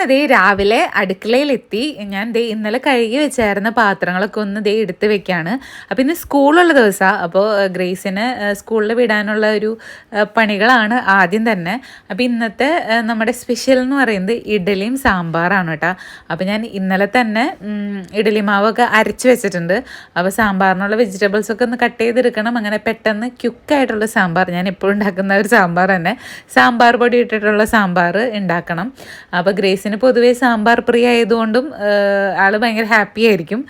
അങ്ങനെ ദേ രാവിലെ അടുക്കളയിലെത്തി. ഞാൻ ദേ ഇന്നലെ കഴുകി വെച്ചായിരുന്ന പാത്രങ്ങളൊക്കെ ഒന്ന് ദേ എടുത്ത് വെക്കാണ്. അപ്പോൾ ഇന്ന് സ്കൂളുള്ള ദിവസമാണ് അപ്പോൾ ഗ്രേസിന് സ്കൂളിൽ വിടാനുള്ള ഒരു പണികളാണ് ആദ്യം തന്നെ. അപ്പോൾ ഇന്നത്തെ നമ്മുടെ സ്പെഷ്യൽ എന്ന് പറയുന്നത് ഇഡലിയും സാമ്പാറാണ് കേട്ടോ. അപ്പോൾ ഞാൻ ഇന്നലെ തന്നെ ഇഡലി മാവൊക്കെ അരച്ച് വെച്ചിട്ടുണ്ട്. അപ്പോൾ സാമ്പാറിനുള്ള വെജിറ്റബിൾസ് ഒക്കെ ഒന്ന് കട്ട് ചെയ്തെടുക്കണം. അങ്ങനെ പെട്ടെന്ന് ക്യുക്കായിട്ടുള്ള സാമ്പാർ ഞാൻ എപ്പോഴും ഉണ്ടാക്കുന്ന ഒരു സാമ്പാർ തന്നെ. സാമ്പാർ പൊടി ഇട്ടിട്ടുള്ള സാമ്പാർ ഉണ്ടാക്കണം. അപ്പോൾ ഗ്രേസിന് പൊതുവേ സാമ്പാർ പ്രിയ ആയതുകൊണ്ടും ആൾ ഭയങ്കര ഹാപ്പി ആയിരിക്കും.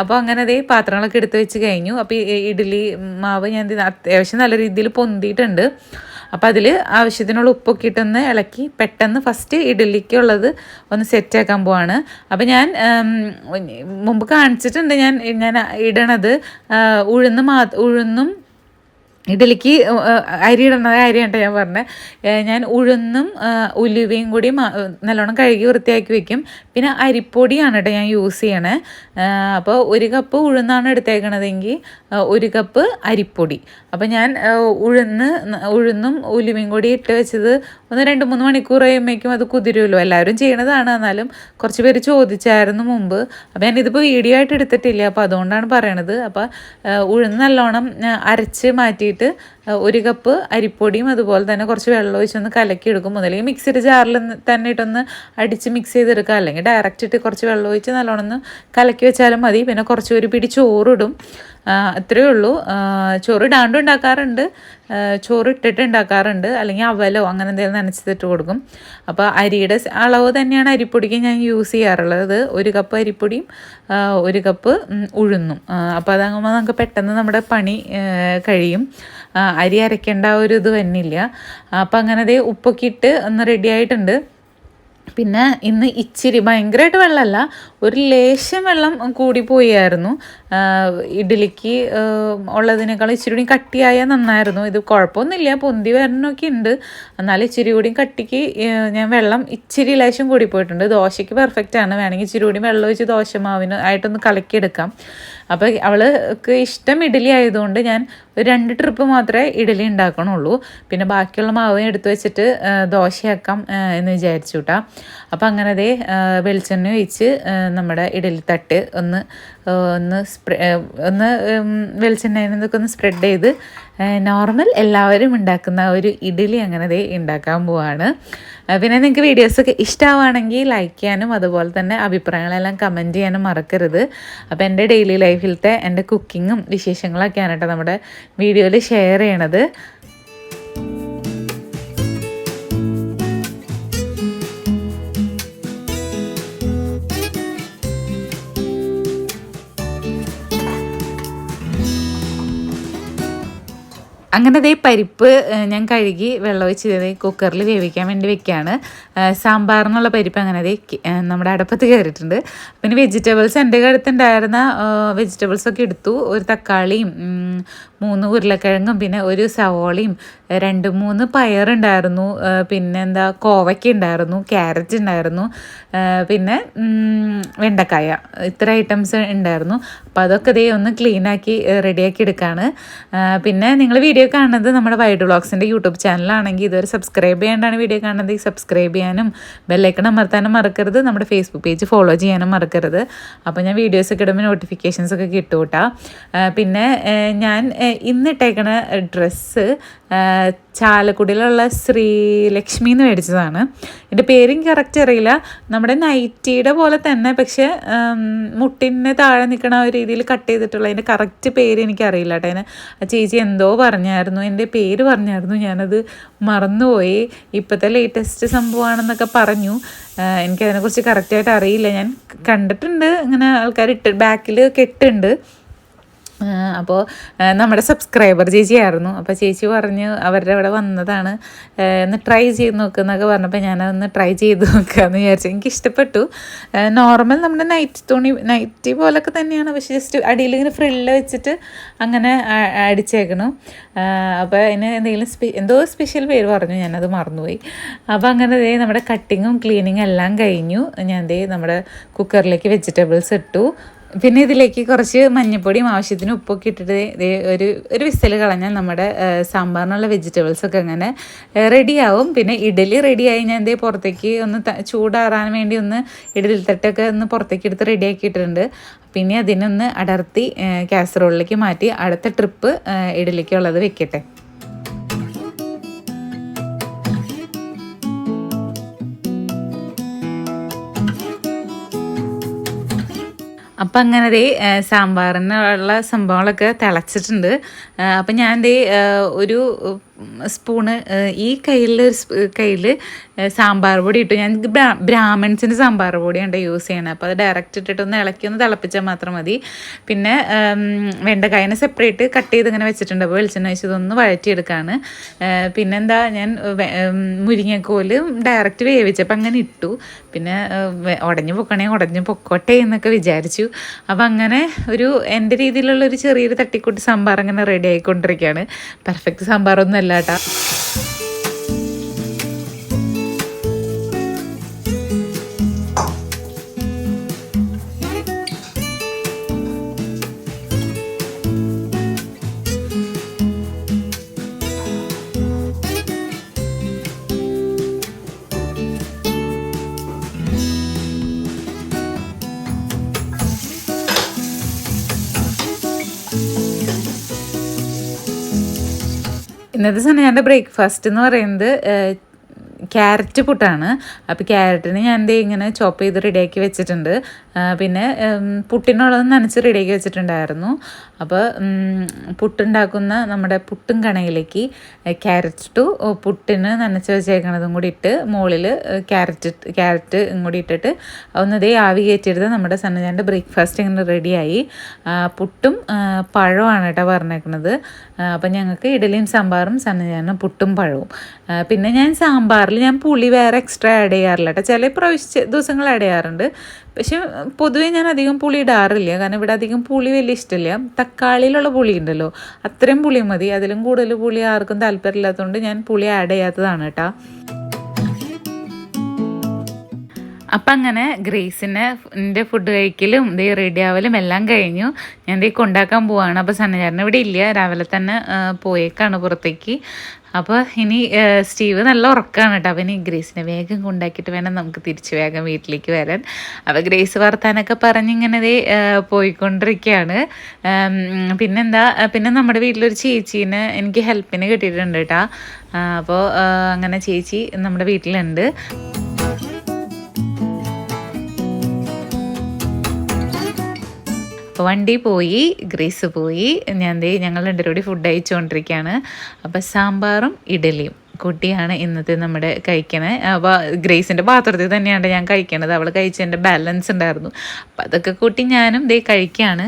അപ്പോൾ അങ്ങനെ അതേ പാത്രങ്ങളൊക്കെ എടുത്ത് വെച്ച് കഴിഞ്ഞു. അപ്പോൾ ഈ ഇഡ്ഡലി മാവ് ഞാൻ അത്യാവശ്യം നല്ല രീതിയിൽ പൊന്തിയിട്ടുണ്ട്. അപ്പോൾ അതിൽ ആവശ്യത്തിനുള്ള ഉപ്പൊക്കെ ഇട്ടൊന്ന് ഇളക്കി പെട്ടെന്ന് ഫസ്റ്റ് ഇഡ്ഡലിക്കുള്ളത് ഒന്ന് സെറ്റാക്കാൻ പോവാണ്. അപ്പോൾ ഞാൻ മുമ്പ് കാണിച്ചിട്ടുണ്ട് ഞാൻ ഞാൻ ഇടണത് ഉഴുന്ന് മാ ഉഴുന്നും ഇഡലിക്ക് അരി ഇടുന്നത് കാര്യമായിട്ട് ഞാൻ പറഞ്ഞത് ഞാൻ ഉഴുന്നും ഉലുവയും കൂടി നല്ലോണം കഴുകി വൃത്തിയാക്കി വെക്കും. പിന്നെ അരിപ്പൊടിയാണ് കേട്ടോ ഞാൻ യൂസ് ചെയ്യണേ. അപ്പോൾ ഒരു കപ്പ് ഉഴുന്നാണ് എടുത്തേക്കണതെങ്കിൽ ഒരു കപ്പ് അരിപ്പൊടി. അപ്പോൾ ഞാൻ ഉഴുന്ന് ഉഴുന്നും ഉലുവയും കൂടി ഇട്ട് വെച്ചത് ഒന്ന് രണ്ട് മൂന്ന് മണിക്കൂർ കഴിയുമ്പോഴേക്കും അത് കുതിരുമല്ലോ. എല്ലാവരും ചെയ്യണതാണ്. എന്നാലും കുറച്ച് പേര് ചോദിച്ചായിരുന്നു മുമ്പ്. അപ്പോൾ ഞാൻ ഇതിപ്പോൾ വീഡിയോ ആയിട്ട് എടുത്തിട്ടില്ല. അപ്പോൾ അതുകൊണ്ടാണ് പറയണത്. അപ്പോൾ ഉഴുന്ന് നല്ലോണം അരച്ച് മാറ്റിയിട്ട് ഒരു കപ്പ് അരിപ്പൊടിയും അതുപോലെ തന്നെ കുറച്ച് വെള്ളം ഒഴിച്ചൊന്ന് കലക്കി എടുക്കും. അല്ലെങ്കിൽ മിക്സിയുടെ ജാറിൽ തന്നെ ഇട്ടൊന്ന് അടിച്ച് മിക്സ് ചെയ്തെടുക്കുക അല്ലെങ്കിൽ ഡയറക്റ്റ് ഇട്ട് കുറച്ച് വെള്ളം ഒഴിച്ച് നല്ലോണം ഒന്ന് കലക്കി വെച്ചാലും മതി. പിന്നെ കുറച്ച് ഒരു പിടി ചോറിടും. അത്രയേ ഉള്ളൂ. ചോറ് ഇടാണ്ടും ഉണ്ടാക്കാറുണ്ട്. ആ, ചോറ് ഇട്ടിട്ട് ഉണ്ടാക്കാറുണ്ട്. അല്ലെങ്കിൽ അവലോ അങ്ങനെ എന്തെങ്കിലും നനച്ചിട്ട് കൊടുക്കും. അപ്പോൾ അരിയുടെ അളവ് തന്നെയാണ് അരിപ്പൊടിക്ക് ഞാൻ യൂസ് ചെയ്യാറുള്ളത്. ഒരു കപ്പ് അരിപ്പൊടിയും ഒരു കപ്പ് ഉഴുന്നും. അപ്പോൾ അതാകുമ്പോൾ നമുക്ക് പെട്ടെന്ന് നമ്മുടെ പണി കഴിയും. അരി അരയ്ക്കേണ്ട ഒരു ഇത് വന്നില്ല. അപ്പോൾ അങ്ങനെ ദേ ഉപ്പൊക്കെ ഇട്ട് ഒന്ന് റെഡി ആയിട്ടുണ്ട്. പിന്നെ ഇന്ന് ഇച്ചിരി ഭയങ്കരമായിട്ട് വെള്ളമല്ല ഒരു ലേശം വെള്ളം കൂടി പോയായിരുന്നു. ഇഡ്ഡലിക്ക് ഉള്ളതിനേക്കാൾ ഇച്ചിരി കൂടി കട്ടിയായാൽ നന്നായിരുന്നു. ഇത് കുഴപ്പമൊന്നുമില്ല പൊന്തി വരണമൊക്കെ ഉണ്ട്. എന്നാലും ഇച്ചിരി കൂടി കട്ടിക്ക് ഞാൻ വെള്ളം ഇച്ചിരി ലേശം കൂടി പോയിട്ടുണ്ട്. ദോശയ്ക്ക് പെർഫെക്റ്റ് ആണ്. വേണമെങ്കിൽ ഇച്ചിരി കൂടി വെള്ളം ഒഴിച്ച് ദോശമാവിന് ആയിട്ടൊന്ന് കലക്കിയെടുക്കാം. അപ്പോൾ അവൾക്ക് ഇഷ്ടം ഇഡലി ആയതുകൊണ്ട് ഞാൻ ഒരു രണ്ട് ട്രിപ്പ് മാത്രമേ ഇഡലി ഉണ്ടാക്കണുള്ളൂ. പിന്നെ ബാക്കിയുള്ള മാവ് എടുത്തു വെച്ചിട്ട് ദോശയാക്കാം എന്ന് വിചാരിച്ചു കേട്ടോ അപ്പോൾ അങ്ങനെ അതേ വെളിച്ചെണ്ണ ഒഴിച്ച് നമ്മുടെ ഇഡലി തട്ട് ഒന്ന് ഒന്ന് സ്പ്രെ ഒന്ന് വെളിച്ചെണ്ണ ഒന്ന് സ്പ്രെഡ് ചെയ്ത് നോർമൽ എല്ലാവരും ഉണ്ടാക്കുന്ന ഒരു ഇഡ്ഡലി അങ്ങനെ ഉണ്ടാക്കാൻ പോവാണ്. പിന്നെ നിങ്ങൾക്ക് വീഡിയോസൊക്കെ ഇഷ്ടമാവുകയാണെങ്കിൽ ലൈക്ക് ചെയ്യാനും അതുപോലെ തന്നെ അഭിപ്രായങ്ങളെല്ലാം കമന്റ് ചെയ്യാനും മറക്കരുത്. അപ്പോൾ എന്റെ ഡെയിലി ലൈഫിലത്തെ എന്റെ കുക്കിങ്ങും വിശേഷങ്ങളൊക്കെയാണ് കേട്ടോ നമ്മുടെ വീഡിയോയിൽ ഷെയർ ചെയ്യണത്. അങ്ങനെ അതേ പരിപ്പ് ഞാൻ കഴുകി വെള്ളം ദേ കുക്കറിൽ വേവിക്കാൻ വേണ്ടി വെക്കുകയാണ് സാമ്പാറിനുള്ള പരിപ്പ് അങ്ങനെ അതേ നമ്മുടെ അടുപ്പത്ത് കയറിയിട്ടുണ്ട് പിന്നെ വെജിറ്റബിൾസ് എന്റെ അടുത്തുണ്ടായിരുന്ന വെജിറ്റബിൾസൊക്കെ എടുത്തു. ഒരു തക്കാളിയും മൂന്ന് ഉരുളക്കിഴങ്ങും പിന്നെ ഒരു സവോളയും രണ്ട് മൂന്ന് പയറുണ്ടായിരുന്നു. പിന്നെ എന്താ കോവയ്ക്ക ഉണ്ടായിരുന്നു ക്യാരറ്റ് ഉണ്ടായിരുന്നു. പിന്നെ വെണ്ടക്കായ ഇത്ര ഐറ്റംസ് ഉണ്ടായിരുന്നു. അപ്പോൾ അതൊക്കെ ദേ ഒന്ന് ക്ലീനാക്കി റെഡിയാക്കി എടുക്കുകയാണ് പിന്നെ നിങ്ങൾ വീഡിയോ കാണുന്നത് നമ്മുടെ വൈഡ് വ്ളോഗ്സിന്റെ യൂട്യൂബ് ചാനലാണെങ്കിൽ ഇതുവരെ സബ്സ്ക്രൈബ് ചെയ്യാണ്ടാണ് വീഡിയോ കാണുന്നത്. സബ്സ്ക്രൈബ് ചെയ്യാനും ബെല്ലൈക്കൺ അമർത്താനും മറക്കരുത്. നമ്മുടെ ഫേസ്ബുക്ക് പേജ് ഫോളോ ചെയ്യാനും മറക്കരുത്. അപ്പോൾ ഞാൻ വീഡിയോസ് ഒക്കെ ഇടുമ്പോൾ നോട്ടിഫിക്കേഷൻസ് ഒക്കെ കിട്ടും കേട്ടോ പിന്നെ ഞാൻ ഇന്നിട്ടേക്കണ ഡ്രസ്സ് ചാലക്കുടിയിലുള്ള ശ്രീലക്ഷ്മി എന്ന് മേടിച്ചതാണ്. എന്റെ പേരും കറക്റ്റ് അറിയില്ല. നമ്മുടെ നൈറ്റിയുടെ പോലെ തന്നെ പക്ഷേ മുട്ടിന് താഴെ നിൽക്കണ ഒരു രീതിയിൽ കട്ട് ചെയ്തിട്ടുള്ള അതിന്റെ കറക്റ്റ് പേര് എനിക്കറിയില്ല കേട്ടോ. അതിന് ആ ചേച്ചി എന്തോ പറഞ്ഞായിരുന്നു എന്റെ പേര് പറഞ്ഞായിരുന്നു ഞാനത് മറന്നുപോയി. ഇപ്പോഴത്തെ ലേറ്റസ്റ്റ് സംഭവമാണെന്നൊക്കെ പറഞ്ഞു. എനിക്കതിനെക്കുറിച്ച് കറക്റ്റായിട്ട് അറിയില്ല. ഞാൻ കണ്ടിട്ടുണ്ട് ഇങ്ങനെ ആൾക്കാർ ഇട്ട് ബാക്കിൽ കെട്ടുണ്ട് അപ്പോൾ നമ്മുടെ സബ്സ്ക്രൈബർ ചേച്ചിയായിരുന്നു. അപ്പോൾ ചേച്ചി പറഞ്ഞ് അവരുടെ അവിടെ വന്നതാണ്. ഒന്ന് ട്രൈ ചെയ്ത് നോക്കുന്നൊക്കെ പറഞ്ഞപ്പോൾ ഞാനതൊന്ന് ട്രൈ ചെയ്ത് നോക്കാമെന്ന് വിചാരിച്ചു. എനിക്ക് ഇഷ്ടപ്പെട്ടു. നോർമൽ നമ്മുടെ നൈറ്റ് തുണി നൈറ്റി പോലൊക്കെ തന്നെയാണ്. പക്ഷേ ജസ്റ്റ് അടിയിൽ ഇങ്ങനെ ഫ്രില്ല് വെച്ചിട്ട് അങ്ങനെ അടിച്ചേക്കണം. അപ്പോൾ അതിന് എന്തെങ്കിലും സ്പെ എന്തോ സ്പെഷ്യൽ പേര് പറഞ്ഞു. ഞാനത് മറന്നുപോയി. അപ്പോൾ അങ്ങനെ ദേ നമ്മുടെ കട്ടിങ്ങും ക്ലീനിങ്ങും എല്ലാം കഴിഞ്ഞു. ഞാൻ ദേ നമ്മുടെ കുക്കറിലേക്ക് വെജിറ്റബിൾസ് ഇട്ടു. പിന്നെ ഇതിലേക്ക് കുറച്ച് മഞ്ഞപ്പൊടിയും ആവശ്യത്തിന് ഉപ്പൊക്കെ ഇട്ടിട്ട് ഒരു ഒരു വിസിൽ കളഞ്ഞാൽ നമ്മുടെ സാമ്പാറിനുള്ള വെജിറ്റബിൾസ് ഒക്കെ അങ്ങനെ റെഡിയാവും പിന്നെ ഇഡലി റെഡിയായി ഞാൻ ദേ പുറത്തേക്ക് ഒന്ന് ചൂടാറാൻ വേണ്ടി ഒന്ന് ഇഡലി തട്ടൊക്കെ ഒന്ന് പുറത്തേക്ക് എടുത്ത് റെഡിയാക്കിയിട്ടുണ്ട് പിന്നെ അതിനൊന്ന് അടർത്തി കാസറോളിലേക്ക് മാറ്റി അടുത്ത ട്രിപ്പ് ഇഡലിക്കുള്ളത് വെക്കട്ടെ. അപ്പം അങ്ങനെ ദേ സാമ്പാറിനുള്ള സംഭവങ്ങളൊക്കെ തിളച്ചിട്ടുണ്ട്. അപ്പം ഞാൻ ദേ ഒരു സ്പൂണ് ഈ കയ്യിൽ കയ്യിൽ സാമ്പാർ പൊടി ഇട്ടു. ഞാൻ ബ്രാഹ്മിൺസിന്റെ ബ്രാ ബ്രാഹ്മൺസിന്റെ സാമ്പാർ പൊടിയാണ് യൂസ് ചെയ്യണത് അപ്പോൾ അത് ഡയറക്റ്റ് ഇട്ടിട്ട് ഒന്ന് ഇളക്കി ഒന്ന് തിളപ്പിച്ചാൽ മാത്രം മതി. പിന്നെ വെണ്ടക്കായനെ സെപ്പറേറ്റ് കട്ട് ചെയ്ത് ഇങ്ങനെ വെച്ചിട്ടുണ്ട്. അപ്പോൾ വെളിച്ചെണ്ണ വെച്ച് ഇതൊന്ന് വഴറ്റിയെടുക്കുകയാണ് പിന്നെന്താ ഞാൻ മുരിങ്ങക്കോലും ഡയറക്റ്റ് വേവിച്ചപ്പോൾ അങ്ങനെ ഇട്ടു. പിന്നെ ഉടഞ്ഞു പൊക്കണേ ഉടഞ്ഞു പൊക്കോട്ടെ എന്നൊക്കെ വിചാരിച്ചു. അപ്പോൾ അങ്ങനെ ഒരു എന്റെ രീതിയിലുള്ള ഒരു ചെറിയൊരു തട്ടിക്കൂട്ടി സാമ്പാർ അങ്ങനെ റെഡി ആയിക്കൊണ്ടിരിക്കുകയാണ്. പെർഫെക്റ്റ് സാമ്പാറൊന്നും അല്ല കേട്ടോ ഇന്നത്തെ സമയം എന്റെ ബ്രേക്ക്ഫാസ്റ്റ് എന്ന് പറയുന്നത് ക്യാരറ്റ് പുട്ടാണ്. അപ്പോൾ ക്യാരറ്റിന് ഞാൻ ഇങ്ങനെ ചോപ്പ് ചെയ്ത് റെഡിയാക്കി വെച്ചിട്ടുണ്ട്. പിന്നെ പുട്ടിനുള്ളത് നനച്ച് റെഡിയാക്കി വെച്ചിട്ടുണ്ടായിരുന്നു. അപ്പോൾ പുട്ടുണ്ടാക്കുന്ന നമ്മുടെ പുട്ടും കണയിലേക്ക് ക്യാരറ്റ് ടു പുട്ടിന് നനച്ച് വെച്ചേക്കണതും കൂടി ഇട്ട് മുകളിൽ ക്യാരറ്റ് ക്യാരറ്റ് ഇങ്ങോട്ട് ഇട്ടിട്ട് ഒന്നതേ ആവി കയറ്റിയെടുത്ത് നമ്മുടെ സന്നജാന്റെ ബ്രേക്ക്ഫാസ്റ്റ് ഇങ്ങനെ റെഡിയായി പുട്ടും പഴമാണ് കേട്ടോ പറഞ്ഞേക്കണത്. അപ്പം ഞങ്ങൾക്ക് ഇഡലിയും സാമ്പാറും സന്നജാനും പുട്ടും പഴവും. പിന്നെ ഞാൻ സാമ്പാറിൽ ഞാൻ പുളി വേറെ എക്സ്ട്രാ ആഡ് ചെയ്യാറില്ല കേട്ടോ. ചില പ്രാവശ്യ ദിവസങ്ങൾ ആഡ് ചെയ്യാറുണ്ട്. പക്ഷെ പൊതുവേ ഞാൻ അധികം പുളി ഇടാറില്ല. കാരണം ഇവിടെ അധികം പുളി വലിയ ഇഷ്ടമില്ല. തക്കാളിയിലുള്ള പുളി ഉണ്ടല്ലോ. അത്രയും പുളി മതി. അതിലും കൂടുതൽ പുളി ആർക്കും താല്പര്യമില്ലാത്തതുകൊണ്ട് ഞാൻ പുളി ആഡ് ചെയ്യാത്തതാണ് കേട്ടോ. അപ്പം അങ്ങനെ ഗ്രേസിന്റെ എന്റെ ഫുഡ് കഴിക്കലും ഇതേ റെഡി ആവലും എല്ലാം കഴിഞ്ഞു. ഞാൻ ഇതേ കൊണ്ടാക്കാൻ പോവാണ്. അപ്പോൾ സന്നചാരൻ ഇവിടെ ഇല്ല. രാവിലെ തന്നെ പോയേക്കാണ് പുറത്തേക്ക്. അപ്പോൾ ഇനി സ്റ്റീവ് നല്ല ഉറക്കമാണ് കേട്ടോ. അപ്പം ഇനി ഗ്രേസിനെ വേഗം കൊണ്ടാക്കിയിട്ട് വേണം നമുക്ക് തിരിച്ച് വേഗം വീട്ടിലേക്ക് വരാൻ. അപ്പോൾ ഗ്രേസ് വർത്താനൊക്കെ പറഞ്ഞിങ്ങനെ പോയിക്കൊണ്ടിരിക്കുകയാണ് പിന്നെന്താ പിന്നെ നമ്മുടെ വീട്ടിലൊരു ചേച്ചീനെ എനിക്ക് ഹെൽപ്പിന് കിട്ടിയിട്ടുണ്ട് കേട്ടോ. അപ്പോൾ അങ്ങനെ ചേച്ചി നമ്മുടെ വീട്ടിലുണ്ട്. അപ്പോൾ വണ്ടി പോയി ഗ്രേസ് പോയി. ഞാൻ ദേ ഞങ്ങൾ രണ്ടുപേരും ഫുഡ് അയച്ചുകൊണ്ടിരിക്കുകയാണ് അപ്പോൾ സാമ്പാറും ഇഡലിയും. കുട്ടിയാണ് ഇന്നത്തെ നമ്മുടെ കഴിക്കണേ. അപ്പോൾ ഗ്രേസിന്റെ പാത്രത്തിൽ തന്നെയാണ് ഞാൻ കഴിക്കണത്. അവൾ കഴിച്ചതിന്റെ ബാലൻസ് ഉണ്ടായിരുന്നു. അപ്പോൾ അതൊക്കെ കൂട്ടി ഞാനും ദേ കഴിക്കുകയാണ്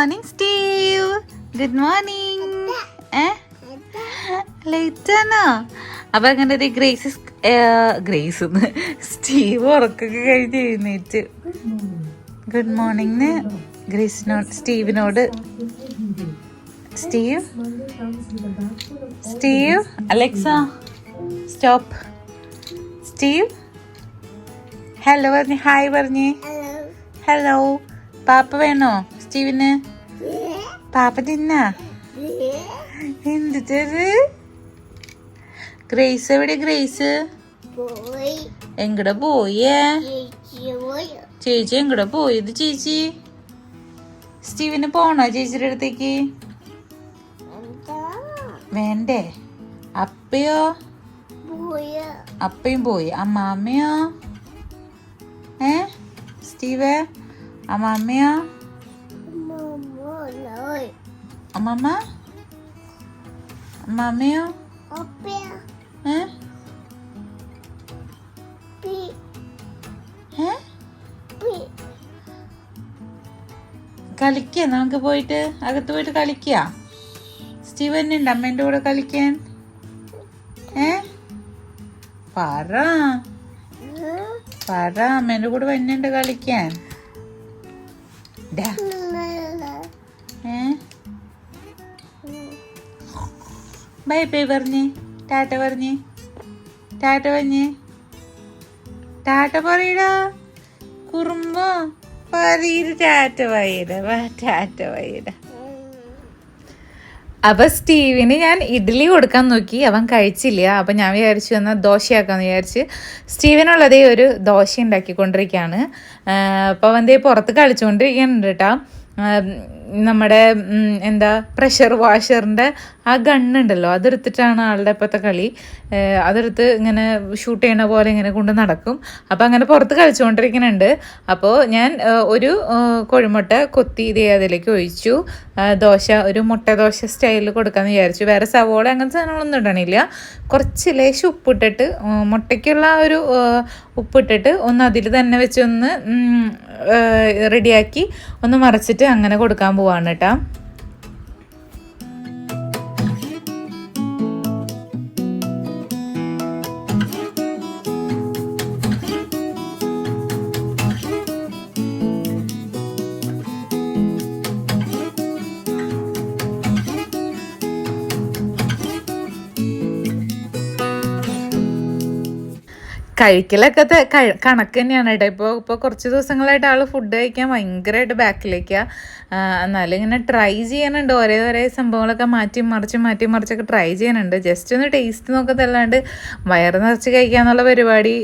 മോർണിംഗ് സ്റ്റീവ് ഗുഡ് മോർണിംഗ് ഏ ലേറ്റ് ആണോ? അപ്പൊ അങ്ങനെ ഒരു ഗ്രേസ് ഗ്രേസ് സ്റ്റീവ് ഉറക്കൊക്കെ കഴിഞ്ഞ് എഴുന്നേറ്റ്. ഗുഡ് മോർണിംഗ് ഗ്രേസിനോട് സ്റ്റീവിനോട് Steve Steve Alexa stop Steve hello പറഞ്ഞു ഹായ് പറഞ്ഞേ. ഹലോ പാപ്പ വേണോ? സ്റ്റീവിന് പാപ്പ തിന്നാ? എന്തിട്ടത് ഗ്രേസ് എവിടെ ഗ്രേസ്? എങ്ങടെ പോയേ? ചേച്ചി എങ്ങടെ പോയത് ചേച്ചി? സ്റ്റീവിന് പോണോ ചേച്ചിയുടെ അടുത്തേക്ക്? എന്താ? വേണ്ടേ? അപ്പയോ? പോയ? അപ്പയും പോയി. അമ്മാമ്മയോ? ഏ? സ്റ്റീവ്? അമ്മാമ്മയോ? അമ്മമ്മ? അമ്മാമ്മയോ? ഏ? പി. ഏ? പി. കളിക്ക നമുക്ക് പോയിട്ട് അകത്ത് പോയിട്ട് കളിക്കുക സ്റ്റീവൻ ഉണ്ട് അമ്മേന്റെ കൂടെ കളിക്കാൻ. ഏ? പറ. പറ അമ്മേന്റെ കൂടെ വന്നുണ്ട് കളിക്കാൻ. ഡാ, ബൈ ബൈ പറഞ്ഞേ ടാറ്റ പറഞ്ഞേ ടാറ്റ പറഞ്ഞേ ടാറ്റ പറയടാ. കുറുമ്പ പറയിര് ടാറ്റ വയ്യട വാ ടാറ്റ വയ്യട അപ്പൊ സ്റ്റീവിന് ഞാൻ ഇഡ്ഡലി കൊടുക്കാൻ നോക്കി. അവൻ കഴിച്ചില്ല. അപ്പൊ ഞാൻ വിചാരിച്ചു എന്നാൽ ദോശയാക്കാന്ന് വിചാരിച്ച് സ്റ്റീവിനുള്ളതേ ഒരു ദോശ ഉണ്ടാക്കിക്കൊണ്ടിരിക്കുകയാണ് അപ്പോൾ അവൻ ദേ പുറത്ത് കളിച്ചുകൊണ്ടിരിക്കുന്നുണ്ട് കേട്ടോ. നമ്മുടെ എന്താ പ്രഷർ വാഷറിന്റെ ആ ഗണ്ണുണ്ടല്ലോ അതെടുത്തിട്ടാണ് ആളുടെ ഇപ്പോഴത്തെ കളി. അതെടുത്ത് ഇങ്ങനെ ഷൂട്ട് ചെയ്യണ പോലെ ഇങ്ങനെ കൊണ്ട് നടക്കും. അപ്പോൾ അങ്ങനെ പുറത്ത് കളിച്ചുകൊണ്ടിരിക്കുന്നുണ്ട്. അപ്പോൾ ഞാൻ ഒരു കോഴിമുട്ട കൊത്തി ഇതേ അതിലേക്ക് ഒഴിച്ചു. ദോശ ഒരു മുട്ട ദോശ സ്റ്റൈലിൽ കൊടുക്കാമെന്ന് വിചാരിച്ചു. വേറെ സവോള അങ്ങനത്തെ സാധനങ്ങളൊന്നും ഇടണില്ല. കുറച്ച് ലേശം ഉപ്പിട്ടിട്ട് മുട്ടയ്ക്കുള്ള ഒരു ഉപ്പിട്ടിട്ട് ഒന്ന് അതിൽ തന്നെ വെച്ചൊന്ന് റെഡിയാക്കി ഒന്ന് മറച്ചിട്ട് അങ്ങനെ കൊടുക്കാൻ പോവാണ് കേട്ടോ. കഴിക്കലൊക്കെ കണക്ക് തന്നെയാണ് കേട്ടോ. ഇപ്പോൾ ഇപ്പോൾ കുറച്ച് ദിവസങ്ങളായിട്ട് ആൾ ഫുഡ് കഴിക്കാൻ ഭയങ്കരമായിട്ട് ബാക്കിലേക്കാണ് എന്നാലും ഇങ്ങനെ ട്രൈ ചെയ്യാനുണ്ട്. ഒരേ ഒരേ സംഭവങ്ങളൊക്കെ മാറ്റി മറിച്ച് മാറ്റി മറിച്ചൊക്കെ ട്രൈ ചെയ്യാനുണ്ട്. ജസ്റ്റ് ഒന്ന് ടേസ്റ്റ് നോക്കത്തല്ലാണ്ട് വയറ് നിറച്ച് കഴിക്കാന്നുള്ള പരിപാടി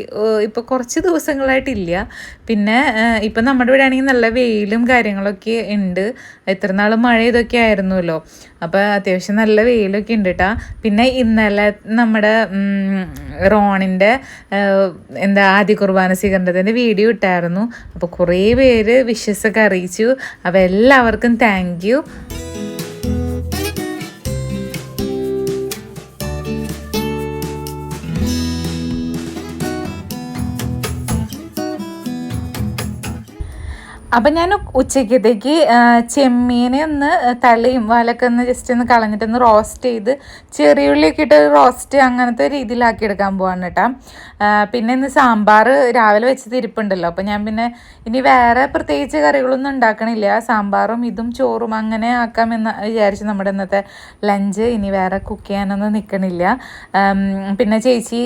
ഇപ്പോൾ കുറച്ച് ദിവസങ്ങളായിട്ടില്ല. പിന്നെ ഇപ്പം നമ്മുടെ ഇവിടെ ആണെങ്കിൽ നല്ല വെയിലും കാര്യങ്ങളൊക്കെ ഉണ്ട്. എത്ര നാൾ മഴ ഇതൊക്കെ ആയിരുന്നല്ലോ. അപ്പോൾ അത്യാവശ്യം നല്ല വെയിലൊക്കെ ഉണ്ട് കേട്ടോ പിന്നെ ഇന്നലെ നമ്മുടെ റോണിന്റെ എന്താ ആദ്യ കുർബാന സ്വീകരണത്തിന്റെ വീഡിയോ ഇട്ടായിരുന്നു. അപ്പോൾ കുറേ പേര് വിഷസൊക്കെ അറിയിച്ചു. അപ്പോൾ എല്ലാവർക്കും താങ്ക് യു അപ്പം ഞാൻ ഉച്ചയ്ക്കത്തേക്ക് ചെമ്മീനെ ഒന്ന് തലയും വാലൊക്കെ ഒന്ന് ജസ്റ്റ് ഒന്ന് കളഞ്ഞിട്ടൊന്ന് റോസ്റ്റ് ചെയ്ത് ചെറിയുള്ളിയൊക്കെ ഇട്ട് റോസ്റ്റ് അങ്ങനത്തെ രീതിയിലാക്കി എടുക്കാൻ പോവാണ് കേട്ടോ. പിന്നെ ഇന്ന് സാമ്പാർ രാവിലെ വെച്ച് തിരിപ്പുണ്ടല്ലോ. അപ്പം ഞാൻ പിന്നെ ഇനി വേറെ പ്രത്യേകിച്ച് കറികളൊന്നും ഉണ്ടാക്കണില്ല. സാമ്പാറും ഇതും ചോറും അങ്ങനെ ആക്കാമെന്ന് വിചാരിച്ച് നമ്മുടെ ഇന്നത്തെ ലഞ്ച് ഇനി വേറെ കുക്ക് ചെയ്യാനൊന്നും നിൽക്കണില്ല പിന്നെ ചേച്ചി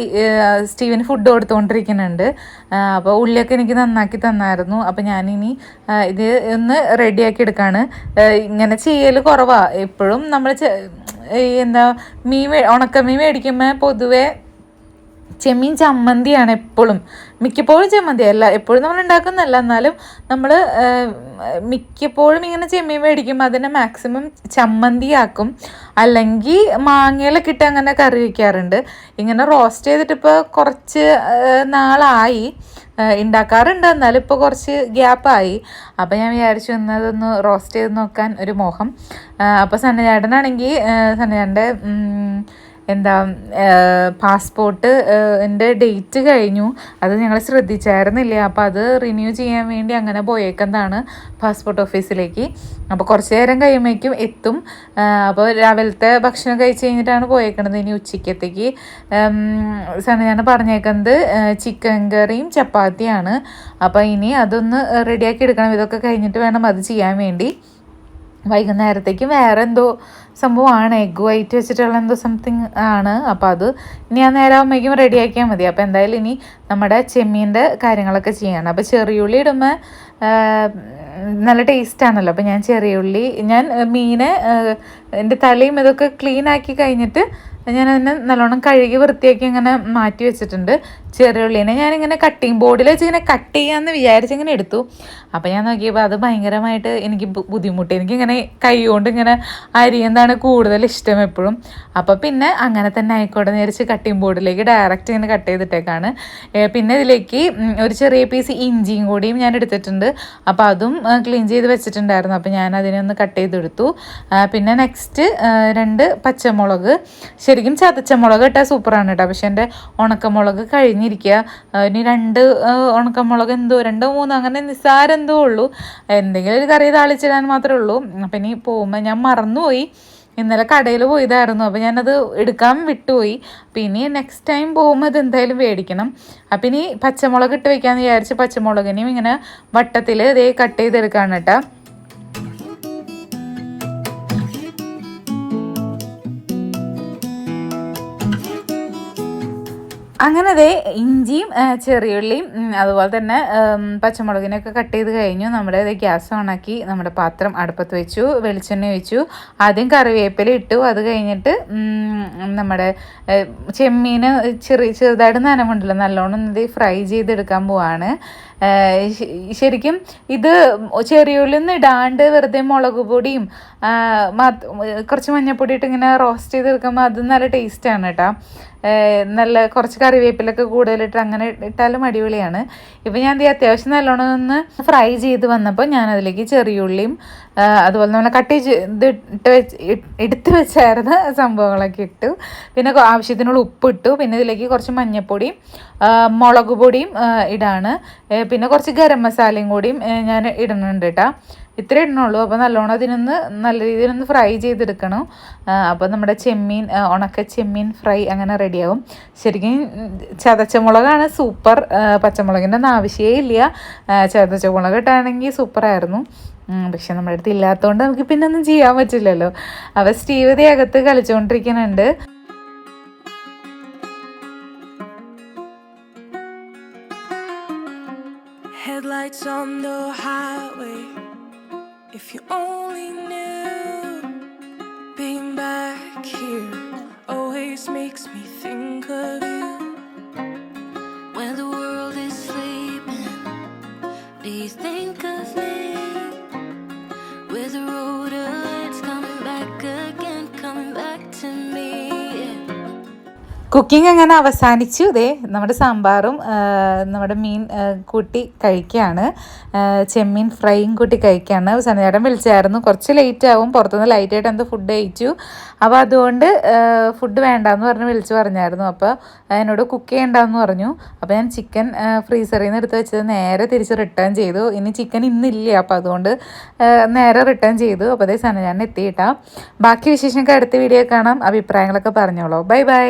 സ്റ്റീവൻ ഫുഡ് കൊടുത്തുകൊണ്ടിരിക്കുന്നുണ്ട് അപ്പോൾ ഉള്ളിയൊക്കെ എനിക്ക് നന്നാക്കി തന്നായിരുന്നു. അപ്പോൾ ഞാനിനി ഇത് ഒന്ന് റെഡിയാക്കി എടുക്കാണ്. ഇങ്ങനെ ചെയ്യൽ കുറവാണ് എപ്പോഴും നമ്മൾ എന്താ മീൻ ഉണക്കമീൻ മേടിക്കുമ്പോൾ പൊതുവേ ചെമ്മീൻ ചമ്മന്തിയാണ് എപ്പോഴും. മിക്കപ്പോഴും ചമ്മന്തി അല്ല എപ്പോഴും നമ്മൾ ഉണ്ടാക്കുന്നതല്ല എന്നാലും നമ്മൾ മിക്കപ്പോഴും ഇങ്ങനെ ചെമ്മീൻ മേടിക്കുമ്പോൾ അതിനെ മാക്സിമം ചമ്മന്തിയാക്കും. അല്ലെങ്കിൽ മാങ്ങയിലൊക്കെ ഇട്ട് അങ്ങനെ കറി വയ്ക്കാറുണ്ട് ഇങ്ങനെ റോസ്റ്റ് ചെയ്തിട്ട് ഇപ്പോൾ കുറച്ച് നാളായി. ഉണ്ടാക്കാറുണ്ട് എന്നാലും ഇപ്പോൾ കുറച്ച് ഗ്യാപ്പായി അപ്പോൾ ഞാൻ വിചാരിച്ചു എന്നതൊന്ന് റോസ്റ്റ് ചെയ്ത് നോക്കാൻ ഒരു മോഹം. അപ്പോൾ സണ്ണചേട്ടനാണെങ്കിൽ സണ്ണചേട്ടന്റെ എന്താ പാസ്പോർട്ട് എന്റെ ഡേറ്റ് കഴിഞ്ഞു. അത് ഞങ്ങൾ ശ്രദ്ധിച്ചായിരുന്നില്ല? അപ്പോൾ അത് റിന്യൂ ചെയ്യാൻ വേണ്ടി അങ്ങനെ പോയേക്കുന്നതാണ് പാസ്പോർട്ട് ഓഫീസിലേക്ക്. അപ്പോൾ കുറച്ച് നേരം കഴിയുമ്പോഴേക്കും എത്തും. അപ്പോൾ രാവിലത്തെ ഭക്ഷണം കഴിച്ച് കഴിഞ്ഞിട്ടാണ് പോയേക്കണത് ഇനി ഉച്ചക്കത്തേക്ക് ഞാൻ പറഞ്ഞേക്കുന്നത് ചിക്കൻ കറിയും ചപ്പാത്തിയാണ്. അപ്പോൾ ഇനി അതൊന്ന് റെഡിയാക്കി എടുക്കണം. ഇതൊക്കെ കഴിഞ്ഞിട്ട് വേണം അത് ചെയ്യാൻ വേണ്ടി. വൈകുന്നേരത്തേക്ക് വേറെ എന്തോ സംഭവമാണ് എഗ് വൈറ്റ് വെച്ചിട്ടുള്ള എന്തോ സംതിങ് ആണ്. അപ്പോൾ അത് ഇനി ആ നേരം ആകുമ്പോഴേക്കും റെഡിയാക്കിയാൽ മതി. അപ്പോൾ എന്തായാലും ഇനി നമ്മുടെ ചെമ്മീന്റെ കാര്യങ്ങളൊക്കെ ചെയ്യണം. അപ്പോൾ ചെറിയുള്ളി ഇടുമ്പോൾ നല്ല ടേസ്റ്റാണല്ലോ അപ്പോൾ ഞാൻ ചെറിയുള്ളി ഞാൻ മീനെ എന്റെ തലയും ഇതൊക്കെ ക്ലീൻ ആക്കി കഴിഞ്ഞിട്ട് ഞാൻ അതിനെ നല്ലോണം കഴുകി വൃത്തിയാക്കി അങ്ങനെ മാറ്റി വെച്ചിട്ടുണ്ട്. ചെറിയുള്ളിനെ ഞാനിങ്ങനെ കട്ടിങ് ബോർഡിൽ വെച്ച് ഇങ്ങനെ കട്ട് ചെയ്യാമെന്ന് വിചാരിച്ച് ഇങ്ങനെ എടുത്തു. അപ്പോൾ ഞാൻ നോക്കിയപ്പോൾ അത് ഭയങ്കരമായിട്ട് എനിക്ക് ബുദ്ധിമുട്ടി. എനിക്കിങ്ങനെ കൈ കൊണ്ട് ഇങ്ങനെ അരിയുന്നതാണ് കൂടുതൽ ഇഷ്ടം എപ്പോഴും. അപ്പോൾ പിന്നെ അങ്ങനെ തന്നെ ആയിക്കോട്ടെ നേരിച്ച് കട്ടിങ് ബോർഡിലേക്ക് ഡയറക്റ്റ് ഇങ്ങനെ കട്ട് ചെയ്തിട്ടേക്കാണ്. പിന്നെ ഇതിലേക്ക് ഒരു ചെറിയ പീസ് ഇഞ്ചിയും കൂടിയും ഞാൻ എടുത്തിട്ടുണ്ട്. അപ്പോൾ അതും ക്ലീൻ ചെയ്ത് വെച്ചിട്ടുണ്ടായിരുന്നു. അപ്പോൾ ഞാൻ അതിനെ ഒന്ന് കട്ട് ചെയ്തെടുത്തു. പിന്നെ നെക്സ്റ്റ് രണ്ട് പച്ചമുളക്. ശരിക്കും ചതച്ച മുളക് ഇട്ടാൽ സൂപ്പറാണ് കേട്ടോ. പക്ഷേ എന്റെ ഉണക്കമുളക് കഴിഞ്ഞിരിക്കുക ആ, ഇനി രണ്ട് ഉണക്കമുളക് എന്തോ രണ്ടോ മൂന്നോ അങ്ങനെ നിസ്സാരം എന്തോ ഉള്ളൂ. എന്തെങ്കിലും ഒരു കറി താളിച്ചിടാൻ മാത്രമേ ഉള്ളൂ. അപ്പം ഇനി പോകുമ്പോൾ ഞാൻ മറന്നുപോയി. ഇന്നലെ കടയിൽ പോയതായിരുന്നു. അപ്പോൾ ഞാനത് എടുക്കാൻ വിട്ടുപോയി. പിന്നെ നെക്സ്റ്റ് ടൈം പോകുമ്പോൾ അത് എന്തായാലും മേടിക്കണം. അപ്പം ഇനി പച്ചമുളക് ഇട്ട് വെക്കാമെന്ന് വിചാരിച്ച് പച്ചമുളകിനെയും ഇങ്ങനെ വട്ടത്തിൽ ഇതേ കട്ട് ചെയ്തെടുക്കാണ് കേട്ടോ. അങ്ങനെ ദേ ഇഞ്ചിയും ചെറിയുള്ളിയും അതുപോലെ തന്നെ പച്ചമുളകിനൊക്കെ കട്ട് ചെയ്ത് കഴിഞ്ഞു. നമ്മുടെ ഗ്യാസ് ഓണാക്കി നമ്മുടെ പാത്രം അടുപ്പത്ത് വെച്ചു വെളിച്ചെണ്ണ ഒഴിച്ചു. ആദ്യം കറിവേപ്പില ഇട്ടു. അത് കഴിഞ്ഞിട്ട് നമ്മുടെ ചെമ്മീന് ചെറിയ ചെറുതായിട്ട് നനവുണ്ടല്ലോ. നല്ലോണം ഇത് ഫ്രൈ ചെയ്തെടുക്കാൻ പോവാണ്. ശരിക്കും ഇത് ചെറിയുള്ളിയൊന്നും ഇടാണ്ട് വെറുതെ മുളക് പൊടിയും കുറച്ച് മഞ്ഞപ്പൊടി ഇട്ട് ഇങ്ങനെ റോസ്റ്റ് ചെയ്തെടുക്കുമ്പോൾ അത് നല്ല ടേസ്റ്റാണ് കേട്ടോ നല്ല കുറച്ച് കറിവേപ്പിലൊക്കെ കൂടുതലിട്ട് അങ്ങനെ ഇട്ടാലും അടിപൊളിയാണ്. ഇപ്പം ഞാൻ അത്യാവശ്യം നല്ലോണം ഒന്ന് ഫ്രൈ ചെയ്ത് വന്നപ്പോൾ ഞാൻ അതിലേക്ക് ചെറിയുള്ളിയും അതുപോലെ നമ്മൾ കട്ട് ചെയ്ത് ഇട്ട് വെച്ച് എടുത്ത് വെച്ചായിരുന്ന സംഭവങ്ങളൊക്കെ ഇട്ടു. പിന്നെ ആവശ്യത്തിനുള്ള ഉപ്പ് ഇട്ടു പിന്നെ ഇതിലേക്ക് കുറച്ച് മഞ്ഞൾപ്പൊടിയും ആ, മുളക് പൊടിയും ഇടാണ്. പിന്നെ കുറച്ച് ഗരം മസാലയും കൂടിയും ഞാൻ ഇടുന്നുണ്ട് കേട്ടോ ഇത്ര ഇടണുള്ളൂ അപ്പോൾ നല്ലോണം അതിനൊന്ന് നല്ല രീതിയിലൊന്ന് ഫ്രൈ ചെയ്തെടുക്കണം. അപ്പോൾ നമ്മുടെ ചെമ്മീൻ ഉണക്ക ചെമ്മീൻ ഫ്രൈ അങ്ങനെ റെഡിയാവും. ശരിക്കും ചതച്ചമുളകാണ് ചതച്ച മുളകാണ് സൂപ്പർ. പച്ചമുളകിന്റെ ഒന്നും ആവശ്യമേ ഇല്ല. ചതച്ചമുളക് ചതച്ച മുളക് ഇട്ടാണെങ്കിൽ സൂപ്പറായിരുന്നു. പക്ഷെ നമ്മുടെ അടുത്ത് ഇല്ലാത്തതുകൊണ്ട് നമുക്ക് പിന്നെ ഒന്നും ചെയ്യാൻ പറ്റില്ലല്ലോ അവ സ്റ്റീവതി അകത്ത് കളിച്ചുകൊണ്ടിരിക്കുന്നുണ്ട് Headlights on the highway. If you only knew, being back here always makes me think of you. When the world is sleeping, do you think of me? Cooking അങ്ങനെ അവസാനിച്ചു. ഇതേ നമ്മുടെ സാമ്പാറും നമ്മുടെ മീൻ കൂട്ടി കഴിക്കുകയാണ്. ചെമ്മീൻ ഫ്രൈയും കൂട്ടി കഴിക്കുകയാണ്. സനചേട്ടൻ വിളിച്ചായിരുന്നു. കുറച്ച് ലേറ്റ് ആവും. പുറത്തുനിന്ന് ലൈറ്റായിട്ട് എന്തോ ഫുഡ് കഴിച്ചു. അപ്പോൾ അതുകൊണ്ട് ഫുഡ് വേണ്ടാന്ന് പറഞ്ഞ് വിളിച്ച് പറഞ്ഞായിരുന്നു. അപ്പോൾ എന്നോട് കുക്ക് ചെയ്യണ്ടെന്ന് പറഞ്ഞു. അപ്പോൾ ഞാൻ ചിക്കൻ ഫ്രീസറിൽ നിന്ന് എടുത്ത് വെച്ചത് നേരെ തിരിച്ച് റിട്ടേൺ ചെയ്തു. ഇനി ചിക്കൻ ഇന്നില്ല. അപ്പോൾ അതുകൊണ്ട് നേരെ റിട്ടേൺ ചെയ്തു. അപ്പോൾ അതേ സനചേട്ടൻ എത്തിയിട്ടാണ് ബാക്കി വിശേഷമൊക്കെ അടുത്ത വീഡിയോ കാണാം. അഭിപ്രായങ്ങളൊക്കെ പറഞ്ഞോളൂ. Bye bye